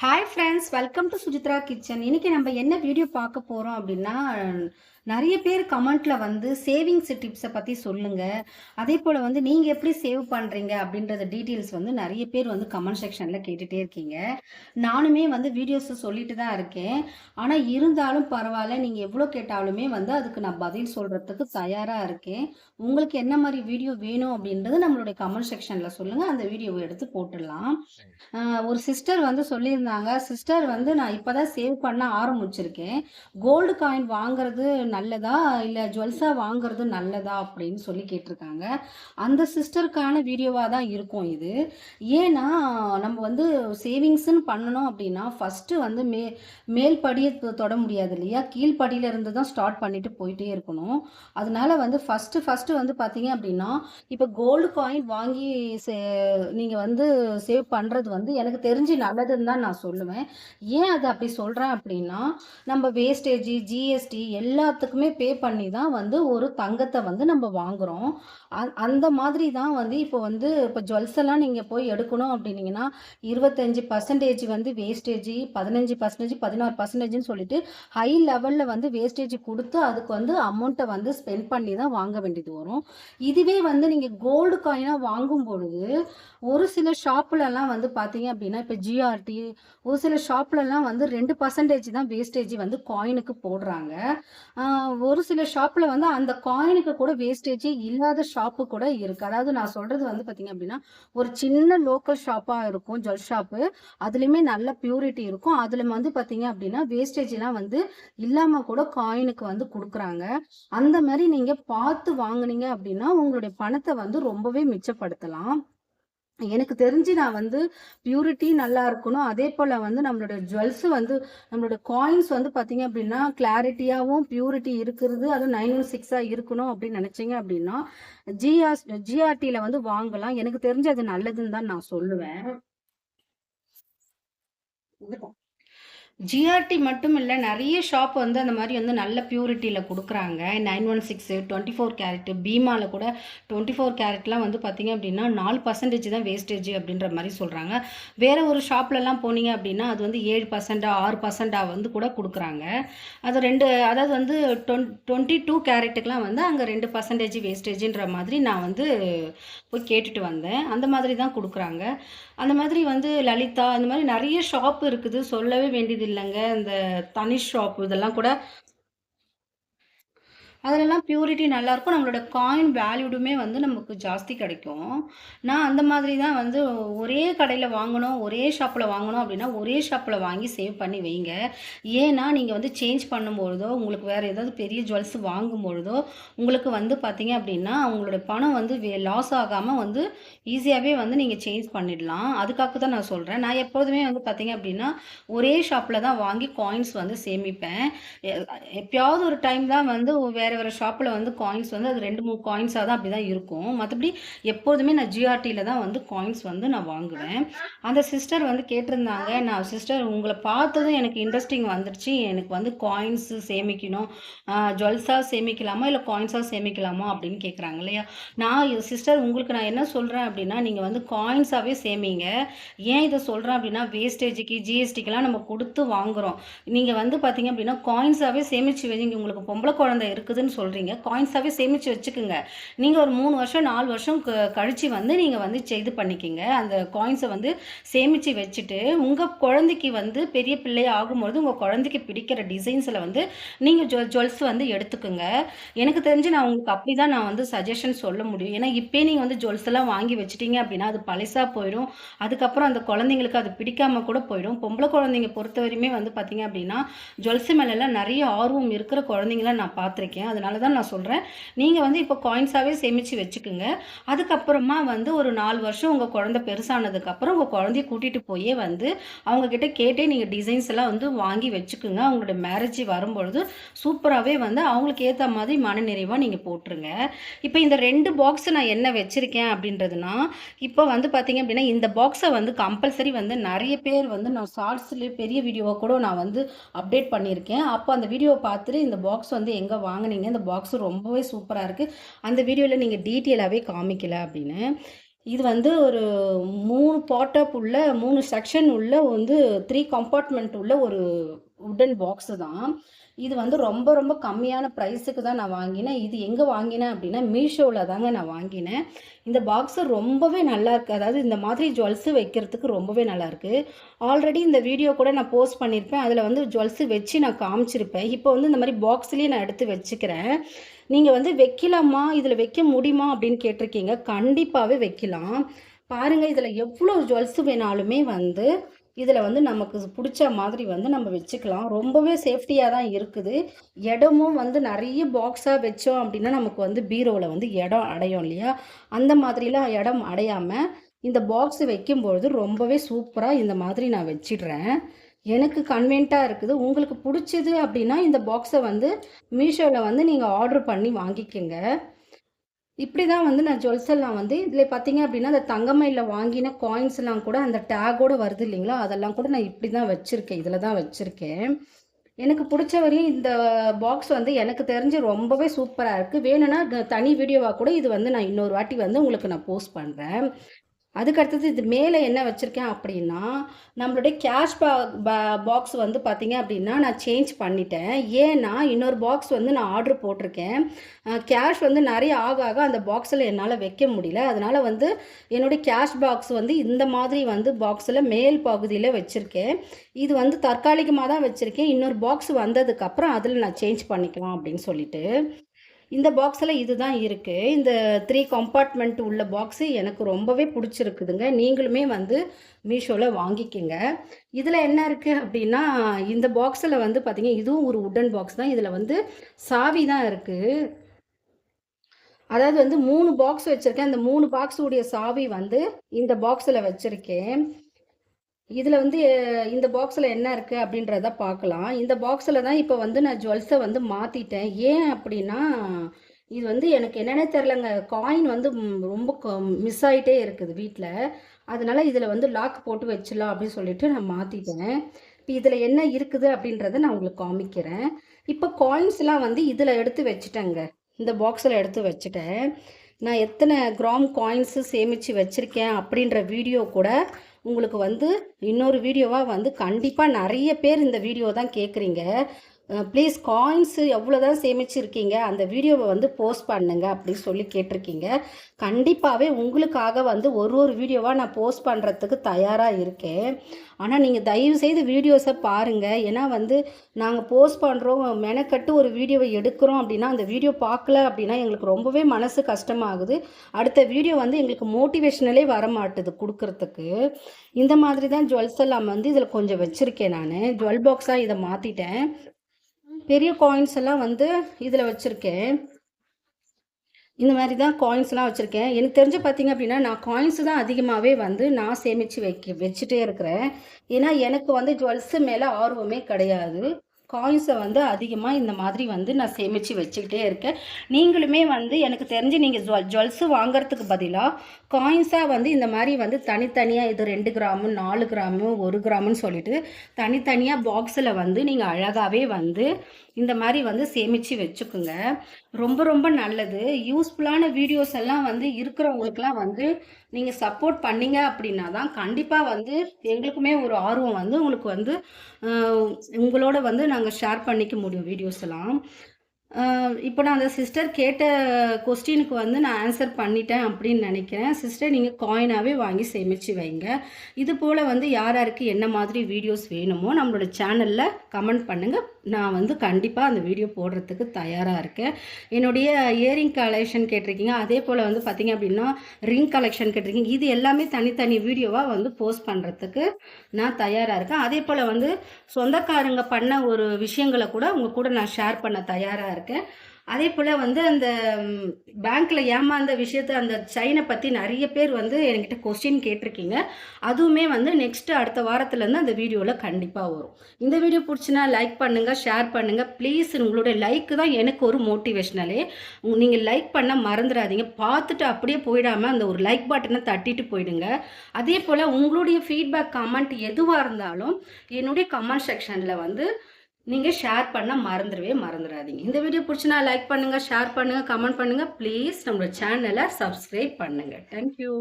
Hi friends welcome to Sujithra kitchen இன்னைக்கு நம்ம என்ன வீடியோ பார்க்க போகிறோம் அப்படின்னா நிறைய பேர் கமெண்ட்ல வந்து சேவிங்ஸ் டிப்ஸை பற்றி சொல்லுங்க. அதே போல் வந்து நீங்கள் எப்படி சேவ் பண்ணுறீங்க அப்படின்றத டீட்டெயில்ஸ் வந்து நிறைய பேர் வந்து கமெண்ட் செக்ஷனில் கேட்டுகிட்டே இருக்கீங்க. நானுமே வந்து வீடியோஸ் சொல்லிட்டு தான் இருக்கேன். ஆனால் இருந்தாலும் பரவாயில்ல நீங்கள் எவ்வளோ கேட்டாலுமே வந்து அதுக்கு நான் பதில் சொல்கிறதுக்கு தயாராக இருக்கேன். உங்களுக்கு என்ன மாதிரி வீடியோ வேணும் அப்படின்றது நம்மளுடைய கமெண்ட் செக்ஷனில் சொல்லுங்கள் அந்த வீடியோவை எடுத்து போட்டுடலாம். ஒரு சிஸ்டர் வந்து சொல்லியிருந்தாங்க. சிஸ்டர் வந்து நான் இப்போதான் சேவ் பண்ண ஆரம்பிச்சிருக்கேன். கோல்டு காயின் வாங்குறது நல்லதா இல்லை ஜுவல்ஸாக வாங்குறது நல்லதா அப்படின்னு சொல்லி கேட்டிருக்காங்க. அந்த சிஸ்டருக்கான வீடியோவாக தான் இருக்கும் இது. ஏன்னா நம்ம வந்து சேவிங்ஸ்ன்னு பண்ணணும் அப்படின்னா ஃபஸ்ட்டு வந்து மே மேல் படியை தொட முடியாது இல்லையா? கீழ்படியிலேருந்து தான் ஸ்டார்ட் பண்ணிட்டு போயிட்டே இருக்கணும். அதனால வந்து ஃபஸ்ட்டு ஃபஸ்ட்டு வந்து பார்த்தீங்க அப்படின்னா இப்போ கோல்டு காயின் வாங்கி சே நீங்கள் வந்து சேவ் பண்ணுறது வந்து எனக்கு தெரிஞ்சு நல்லதுன்னு தான் நான் சொல்லுவேன். ஏன் அது அப்படி சொல்கிறேன் அப்படின்னா நம்ம வேஸ்டேஜ் ஜிஎஸ்டி எல்லா எல்லாத்துக்குமே பே பண்ணி தான் வந்து ஒரு தங்கத்தை வந்து நம்ம வாங்குகிறோம் அந்த மாதிரி தான் வந்து இப்போ வந்து இப்போ ஜுவல்ஸ் எல்லாம் நீங்கள் போய் எடுக்கணும் அப்படின்னீங்கன்னா இருபத்தஞ்சி பர்சன்டேஜ் வந்து வேஸ்டேஜ் பதினஞ்சு பர்சன்டேஜ் பதினாறு பர்சன்டேஜ்னு சொல்லிட்டு ஹை லெவலில் வந்து வேஸ்டேஜ் கொடுத்து அதுக்கு வந்து அமௌண்ட்டை வந்து ஸ்பெண்ட் பண்ணி தான் வாங்க வேண்டியது வரும். இதுவே வந்து நீங்கள் கோல்டு காயினாக வாங்கும் பொழுது ஒரு சில ஷாப்புலலாம் வந்து பார்த்தீங்க அப்படின்னா இப்போ ஜிஆர்டி ஒரு சில ஷாப்லலாம் வந்து ரெண்டு பர்சன்டேஜ் தான் வேஸ்டேஜ் வந்து காயினுக்கு போடுறாங்க. ஒரு சில ஷாப்பில் வந்து அந்த காயினுக்கு கூட வேஸ்டேஜே இல்லாத ஷாப்பு கூட இருக்குது அதாவது நான் சொல்கிறது வந்து பாத்தீங்க அப்படின்னா ஒரு சின்ன லோக்கல் ஷாப்பாக இருக்கும் ஜுவல் ஷாப்பு அதுலயுமே நல்ல பியூரிட்டி இருக்கும். அதில் வந்து பார்த்தீங்க அப்படின்னா வேஸ்டேஜ்லாம் வந்து இல்லாமல் கூட காயினுக்கு வந்து கொடுக்குறாங்க. அந்த மாதிரி நீங்கள் பார்த்து வாங்குனீங்க அப்படின்னா உங்களுடைய பணத்தை வந்து ரொம்பவே மிச்சப்படுத்தலாம். எனக்கு தெரிஞ்சு நான் வந்து பியூரிட்டி நல்லா இருக்கணும். அதே போல் வந்து நம்மளோட ஜுவல்ஸ் வந்து நம்மளோட காயின்ஸ் வந்து பார்த்தீங்க அப்படின்னா கிளாரிட்டியாகவும் பியூரிட்டி இருக்கிறது. அதுவும் நைன் ஒன் சிக்ஸாக இருக்கணும் அப்படின்னு நினச்சிங்க அப்படின்னா ஜிஆர் ஜிஆர்டியில் வந்து வாங்கலாம். எனக்கு தெரிஞ்சு அது நல்லதுன்னு தான் நான் சொல்லுவேன். ஜிஆர்டி மட்டும் இல்லை நிறைய ஷாப் வந்து அந்த மாதிரி வந்து நல்ல பியூரிட்டியில் கொடுக்குறாங்க. Nine one six twenty four carat பீமாவில் கூட டுவெண்ட்டி ஃபோர் கேரட்லாம் வந்து பார்த்திங்க அப்படின்னா நாலு பர்சன்டேஜ் தான் வேஸ்டேஜ் அப்படின்ற மாதிரி சொல்கிறாங்க வேறு ஒரு ஷாப்லலாம் போனீங்க அப்படின்னா அது வந்து ஏழு பர்சண்டாக ஆறு பர்சண்டாக வந்து கூட கொடுக்குறாங்க. அது ரெண்டு அதாவது வந்து டொன் டுவெண்ட்டி டூ கேரட்டுக்கெலாம் வந்து அங்கே ரெண்டு பர்சன்டேஜ் வேஸ்டேஜின்ற மாதிரி நான் வந்து போய் கேட்டுட்டு வந்தேன். அந்த மாதிரி தான் கொடுக்குறாங்க. அந்த மாதிரி வந்து லலிதா அந்த மாதிரி நிறைய ஷாப் இருக்குது. சொல்லவே வேண்டியது இல்லைங்க. இந்த தனி ஷாப் இதெல்லாம் கூட அதிலலாம் ப்யூரிட்டி நல்லாயிருக்கும் நம்மளோட காயின் வேல்யூடுமே வந்து நமக்கு ஜாஸ்தி கிடைக்கும். நான் அந்த மாதிரி தான் வந்து ஒரே கடையில் வாங்கணும் ஒரே ஷாப்பில் வாங்கணும் அப்படின்னா ஒரே ஷாப்பில் வாங்கி சேவ் பண்ணி வைங்க. ஏன்னா நீங்கள் வந்து சேஞ்ச் பண்ணும்பொழுதோ உங்களுக்கு வேறு ஏதாவது பெரிய ஜுவல்ஸ் வாங்கும் பொழுதோ உங்களுக்கு வந்து பார்த்தீங்க அப்படின்னா உங்களோட பணம் வந்து லாஸ் ஆகாமல் வந்து ஈஸியாகவே வந்து நீங்கள் சேஞ்ச் பண்ணிடலாம். அதுக்காக தான் நான் சொல்கிறேன் நான் எப்போதுமே வந்து பார்த்தீங்க அப்படின்னா ஒரே ஷாப்பில் தான் வாங்கி காயின்ஸ் வந்து சேமிப்பேன். எப்பயாவது ஒரு டைம் தான் வந்து வேறு வேறு ஷாப்பில் வந்து காயின்ஸ் வந்து அது ரெண்டு மூணு காயின்ஸாக தான் அப்படி தான் இருக்கும். மற்றபடி எப்போதுமே நான் ஜிஆர்டியில் தான் வந்து காயின்ஸ் வந்து நான் வாங்குவேன். அந்த சிஸ்டர் வந்து கேட்டிருந்தாங்க நான் சிஸ்டர் உங்களை பார்த்ததும் எனக்கு இன்ட்ரெஸ்டிங் வந்துடுச்சு எனக்கு வந்து காயின்ஸ் சேமிக்கணும். ஜுவல்ஸாக சேமிக்கலாமா இல்லை காயின்ஸாக சேமிக்கலாமா அப்படின்னு கேட்குறாங்க இல்லையா? நான் சிஸ்டர் உங்களுக்கு நான் என்ன சொல்கிறேன் அப்படின்னா நீங்கள் வந்து காயின்ஸாகவே சேமிங்க. ஏன் இதை சொல்கிறேன் அப்படின்னா வேஸ்டேஜுக்கு ஜிஎஸ்டிக்கெலாம் நம்ம கொடுத்து வாங்குகிறோம் நீங்கள் வந்து பார்த்தீங்க அப்படின்னா காயின்ஸாகவே சேமித்து வைங்க. உங்களுக்கு பொம்பளை குழந்தை இருக்குது இருக்குதுன்னு சொல்கிறீங்க காயின்ஸாகவே சேமித்து வச்சுக்கோங்க. நீங்கள் ஒரு மூணு வருஷம் நாலு வருஷம் க கழித்து வந்து நீங்கள் வந்து இது பண்ணிக்கிங்க. அந்த காயின்ஸை வந்து சேமித்து வச்சுட்டு உங்கள் குழந்தைக்கு வந்து பெரிய பிள்ளையாக ஆகும்பொழுது உங்கள் குழந்தைக்கு பிடிக்கிற டிசைன்ஸில் வந்து நீங்கள் ஜுவல் ஜுவல்ஸ் வந்து எடுத்துக்கோங்க. எனக்கு தெரிஞ்சு நான் உங்களுக்கு அப்படி தான் நான் வந்து சஜஷன் சொல்ல முடியும். ஏன்னா இப்போ நீங்கள் வந்து ஜுவல்ஸ் எல்லாம் வாங்கி வச்சிட்டீங்க அப்படின்னா அது பழசாக போயிடும். அதுக்கப்புறம் அந்த குழந்தைங்களுக்கு அது பிடிக்காம கூட போயிடும். பொம்பளை குழந்தைங்க பொறுத்தவரையுமே வந்து பார்த்தீங்க அப்படின்னா ஜுவல்ஸ் மேலெல்லாம் நிறைய ஆர்வம் இருக்கிற குழந்தைங்கள நான் பார்த்துருக்கேன் அதனால தான் நான் சொல்கிறேன் நீங்கள் வந்து இப்போ காயின்ஸாகவே சேமித்து வச்சுக்கோங்க. அதுக்கப்புறமா வந்து ஒரு நாலு வருஷம் உங்கள் குழந்தை பெருசானதுக்கப்புறம் உங்கள் குழந்தைய கூட்டிகிட்டு போயே வந்து அவங்கக்கிட்ட கேட்டே நீங்கள் டிசைன்ஸ் எல்லாம் வந்து வாங்கி வச்சுக்கோங்க. அவங்களோட மேரேஜ் வரும்பொழுது சூப்பராகவே வந்து அவங்களுக்கு ஏற்ற மாதிரி மனநிறைவாக நீங்கள் போட்டுருங்க. இப்போ இந்த ரெண்டு பாக்ஸ் நான் என்ன வச்சுருக்கேன் அப்படின்றதுனா இப்போ வந்து பார்த்தீங்க அப்படின்னா இந்த பாக்ஸை வந்து கம்பல்சரி வந்து நிறைய பேர் வந்து நான் ஷார்ட்ஸ்லேயே பெரிய வீடியோவை கூட நான் வந்து அப்டேட் பண்ணியிருக்கேன். அப்போ அந்த வீடியோவை பார்த்துட்டு இந்த பாக்ஸ் வந்து எங்கே வாங்கினீங்க இந்த பாக்ஸ் ரொம்பவே சூப்பராக இருக்குது அந்த வீடியோவில் நீங்கள் டீட்டெயிலாகவே காமிக்கல அப்படின்னு இது வந்து ஒரு மூணு பாட்டப் உள்ள மூணு செக்ஷன் உள்ள வந்து த்ரீ கம்பார்ட்மெண்ட் உள்ள ஒரு வுட்டன் பாக்ஸு தான். இது வந்து ரொம்ப ரொம்ப கம்மியான ப்ரைஸுக்கு தான் நான் வாங்கினேன். இது எங்கே வாங்கினேன் அப்படின்னா மீஷோவில் தாங்க நான் வாங்கினேன். இந்த பாக்ஸு ரொம்பவே நல்லாருக்கு. அதாவது இந்த மாதிரி ஜுவல்ஸு வைக்கிறதுக்கு ரொம்பவே நல்லாயிருக்கு ஆல்ரெடி இந்த வீடியோ கூட நான் போஸ்ட் பண்ணியிருப்பேன். அதில் வந்து ஜுவல்ஸு வச்சு நான் காமிச்சிருப்பேன். இப்போ வந்து இந்த மாதிரி பாக்ஸ்லேயே நான் எடுத்து வச்சுக்கிறேன். நீங்கள் வந்து வைக்கலாமா? இதில் வைக்க முடியுமா? அப்படின்னு கேட்டிருக்கீங்க. கண்டிப்பாகவே வைக்கலாம். பாருங்கள் இதில் எவ்வளோ ஜுவல்ஸு வேணாலுமே வந்து இதில் வந்து நமக்கு பிடிச்ச மாதிரி வந்து நம்ம வச்சுக்கலாம். ரொம்பவே சேஃப்டியாக தான் இருக்குது. இடமும் வந்து நிறைய பாக்ஸாக வச்சோம் அப்படின்னா நமக்கு வந்து பீரோவில் வந்து இடம் அடையும் இல்லையா? அந்த மாதிரிலாம் இடம் அடையாமல் இந்த பாக்ஸ் வைக்கும்பொழுது ரொம்பவே சூப்பராக இந்த மாதிரி நான் வச்சிடுறேன். எனக்கு கன்வென்ட்டாக இருக்குது. உங்களுக்கு பிடிச்சிது அப்படின்னா இந்த பாக்ஸை வந்து மீஷோவில் வந்து நீங்கள் ஆர்டர் பண்ணி வாங்கிக்கோங்க இப்படி தான் வந்து நான் ஜுவல்ஸ் எல்லாம் வந்து இதில் பார்த்தீங்க அப்படின்னா அந்த தங்கமயில்ல வாங்கின காயின்ஸ்லாம் கூட அந்த டேக்கோட வருது இல்லைங்களா? அதெல்லாம் கூட நான் இப்படி தான் வச்சுருக்கேன். இதில் தான் வச்சுருக்கேன். எனக்கு பிடிச்ச வரையும் இந்த பாக்ஸ் வந்து எனக்கு தெரிஞ்சு ரொம்பவே சூப்பராக இருக்குது வேணும்னா தனி வீடியோவாக கூட இது வந்து நான் இன்னொரு வாட்டி வந்து உங்களுக்கு நான் போஸ்ட் பண்ணுறேன் அதுக்கு அடுத்தது இது மேலே என்ன வச்சுருக்கேன் அப்படின்னா நம்மளுடைய கேஷ் பா பாக்ஸ் வந்து பார்த்தீங்க அப்படின்னா நான் சேஞ்ச் பண்ணிட்டேன். ஏன்னா, இன்னொரு பாக்ஸ் வந்து நான் ஆர்டர் போட்டிருக்கேன். கேஷ் வந்து நிறைய ஆக ஆக அந்த பாக்ஸில் என்னால் வைக்க முடியல. அதனால் வந்து என்னுடைய கேஷ் பாக்ஸ் வந்து இந்த மாதிரி வந்து பாக்ஸில் மேல் பகுதியில் வச்சுருக்கேன் இது வந்து தற்காலிகமாக தான் வச்சுருக்கேன் இன்னொரு பாக்ஸ் வந்ததுக்கப்புறம் அதில் நான் சேஞ்ச் பண்ணிக்கலாம் அப்படின்னு சொல்லிட்டு. இந்த பாக்ஸ்ல இதுதான் இருக்குது இந்த த்ரீ கம்பார்ட்மெண்ட் உள்ள பாக்ஸு எனக்கு ரொம்பவே பிடிச்சிருக்குதுங்க. நீங்களுமே வந்து மீஷோவில் வாங்கிக்கங்க. இதில் என்ன இருக்குது அப்படின்னா இந்த பாக்ஸில் வந்து பார்த்திங்கன்னா இதுவும் ஒரு உட்டன் பாக்ஸ் தான். இதில் வந்து சாவி தான் இருக்குது அதாவது வந்து மூணு பாக்ஸ் வச்சுருக்கேன். அந்த மூணு பாக்ஸுடைய சாவி வந்து இந்த பாக்ஸில் வச்சுருக்கேன். இதில் வந்து இந்த பாக்ஸில் என்ன இருக்குது அப்படின்றத பார்க்கலாம். இந்த பாக்ஸில் தான் இப்போ வந்து நான் ஜுவல்ஸை வந்து மாற்றிட்டேன் ஏன் அப்படின்னா இது வந்து எனக்கு என்னென்ன தெரிலங்க காயின் வந்து ரொம்ப மிஸ் ஆகிட்டே இருக்குது வீட்டில் அதனால் இதில் வந்து லாக் போட்டு வச்சிடலாம் அப்படின்னு சொல்லிட்டு நான் மாற்றிட்டேன் இப்போ இதில் என்ன இருக்குது அப்படின்றத நான் உங்களுக்கு காமிக்கிறேன். இப்போ காயின்ஸ்லாம் வந்து இதில் எடுத்து வச்சுட்டேங்க. இந்த பாக்ஸில் எடுத்து வச்சுட்டேன். நான் எத்தனை கிராம் காயின்ஸு சேமித்து வச்சுருக்கேன் அப்படின்ற வீடியோ கூட உங்களுக்கு வந்து இன்னொரு வீடியோவாக வந்து கண்டிப்பாக நிறைய பேர் இந்த வீடியோ தான் கேட்குறீங்க. ப்ளீஸ் காயின்ஸு எவ்வளோ தான் சேமிச்சிருக்கீங்க? அந்த வீடியோவை வந்து போஸ்ட் பண்ணுங்க அப்படின்னு சொல்லி கேட்டிருக்கீங்க. கண்டிப்பாகவே உங்களுக்காக வந்து ஒரு ஒரு வீடியோவாக நான் போஸ்ட் பண்ணுறதுக்கு தயாராக இருக்கேன். ஆனால் நீங்கள் தயவு தயவுசெய்து வீடியோஸை பாருங்கள் ஏன்னா வந்து நாங்கள் போஸ்ட் பண்ணுறோம் மெனக்கட்டு ஒரு வீடியோவை எடுக்கிறோம் அப்படின்னா அந்த வீடியோ பார்க்கல அப்படின்னா எங்களுக்கு ரொம்பவே மனசு கஷ்டமாகுது. அடுத்த வீடியோ வந்து எங்களுக்கு மோட்டிவேஷனலே வரமாட்டுது கொடுக்குறதுக்கு இந்த மாதிரி தான் ஜுவல்ஸ் எல்லாம் வந்து இதில் கொஞ்சம் வச்சுருக்கேன் நான் ஜுவல் பாக்ஸாக இதை மாற்றிட்டேன் பெரிய காயின்ஸ் எல்லாம் வந்து இதில் வச்சுருக்கேன் இந்த மாதிரி தான் காயின்ஸ்லாம் வச்சுருக்கேன் எனக்கு தெரிஞ்சு பார்த்தீங்க அப்படின்னா நான் காயின்ஸ் தான் அதிகமாகவே வந்து நான் சேமித்து வைக்க வச்சுட்டே இருக்கிறேன். ஏன்னா, எனக்கு வந்து ஜுவல்ஸு மேலே ஆர்வமே கிடையாது. காயின்ஸை வந்து அதிகமாக இந்த மாதிரி வந்து நான் சேமித்து வச்சுக்கிட்டே இருக்கேன். நீங்களுமே வந்து எனக்கு தெரிஞ்சு நீங்கள் ஜுவல் ஜுவல்ஸு வாங்குறதுக்கு பதிலாக காயின்ஸாக வந்து இந்த மாதிரி வந்து தனித்தனியாக இது ரெண்டு கிராமு, நாலு கிராமு, ஒரு கிராமுன்னு சொல்லிட்டு தனித்தனியாக பாக்ஸில் வந்து நீங்கள் அழகாகவே வந்து இந்த மாதிரி வந்து சேமித்து வச்சுக்குங்க. ரொம்ப ரொம்ப நல்லது. யூஸ்ஃபுல்லான வீடியோஸ் எல்லாம் வந்து இருக்கிறவங்களுக்குலாம் வந்து நீங்கள் சப்போர்ட் பண்ணீங்க அப்படின்னா தான் கண்டிப்பாக வந்து எங்களுக்குமே ஒரு ஆர்வம் வந்து உங்களுக்கு வந்து உங்களோட வந்து நாங்கள் ஷேர் பண்ணிக்க முடியும் வீடியோஸ் எல்லாம். இப்போ நான் அந்த சிஸ்டர் கேட்ட கொஸ்டினுக்கு வந்து நான் ஆன்சர் பண்ணிட்டேன் அப்படின்னு நினைக்கிறேன் சிஸ்டர் நீங்கள் காயினாகவே வாங்கி சேமித்து வைங்க. இது போல் வந்து யார் யாருக்கு என்ன மாதிரி வீடியோஸ் வேணுமோ நம்மளோட சேனலில் கமெண்ட் பண்ணுங்கள் நான் வந்து கண்டிப்பாக அந்த வீடியோ போடுறதுக்கு தயாராக இருக்கேன். என்னுடைய இயரிங் கலெக்ஷன் கேட்டிருக்கீங்க. அதே போல் வந்து பார்த்தீங்க அப்படின்னா ரிங் கலெக்ஷன் கேட்டிருக்கீங்க. இது எல்லாமே தனித்தனி வீடியோவாக வந்து போஸ்ட் பண்ணுறதுக்கு நான் தயாராக இருக்கேன். அதே போல் வந்து சொந்தக்காரங்க பண்ண ஒரு விஷயங்கள கூட உங்கள் கூட நான் ஷேர் பண்ண தயாராக இருக்கேன். அதே போல் வந்து அந்த பேங்க்கில் ஏமாந்த விஷயத்த அந்த சைனை பற்றி நிறைய பேர் வந்து என்கிட்ட கொஸ்டின் கேட்டிருக்கீங்க. அதுவுமே வந்து நெக்ஸ்ட்டு அடுத்த வாரத்துலேருந்து அந்த வீடியோவில் கண்டிப்பாக வரும். இந்த வீடியோ பிடிச்சின்னா லைக் பண்ணுங்கள் ஷேர் பண்ணுங்கள் ப்ளீஸ் உங்களுடைய லைக்கு தான் எனக்கு ஒரு மோட்டிவேஷ்னலே நீங்கள் லைக் பண்ண மறந்துடாதீங்க பார்த்துட்டு அப்படியே போயிடாமல் அந்த ஒரு லைக் பட்டனை தட்டிட்டு போயிடுங்க. அதே போல் உங்களுடைய ஃபீட்பேக், கமெண்ட் எதுவாக இருந்தாலும் என்னுடைய கமெண்ட் செக்ஷனில் வந்து நீங்கள் ஷேர் பண்ண மறந்துடவே மறந்துடாதீங்க. இந்த வீடியோ பிடிச்சினா லைக் பண்ணுங்கள் ஷேர் பண்ணுங்கள் கமெண்ட் பண்ணுங்கள் ப்ளீஸ் நம்மளோட சேனலை சப்ஸ்கிரைப் பண்ணுங்கள் தேங்க் யூ.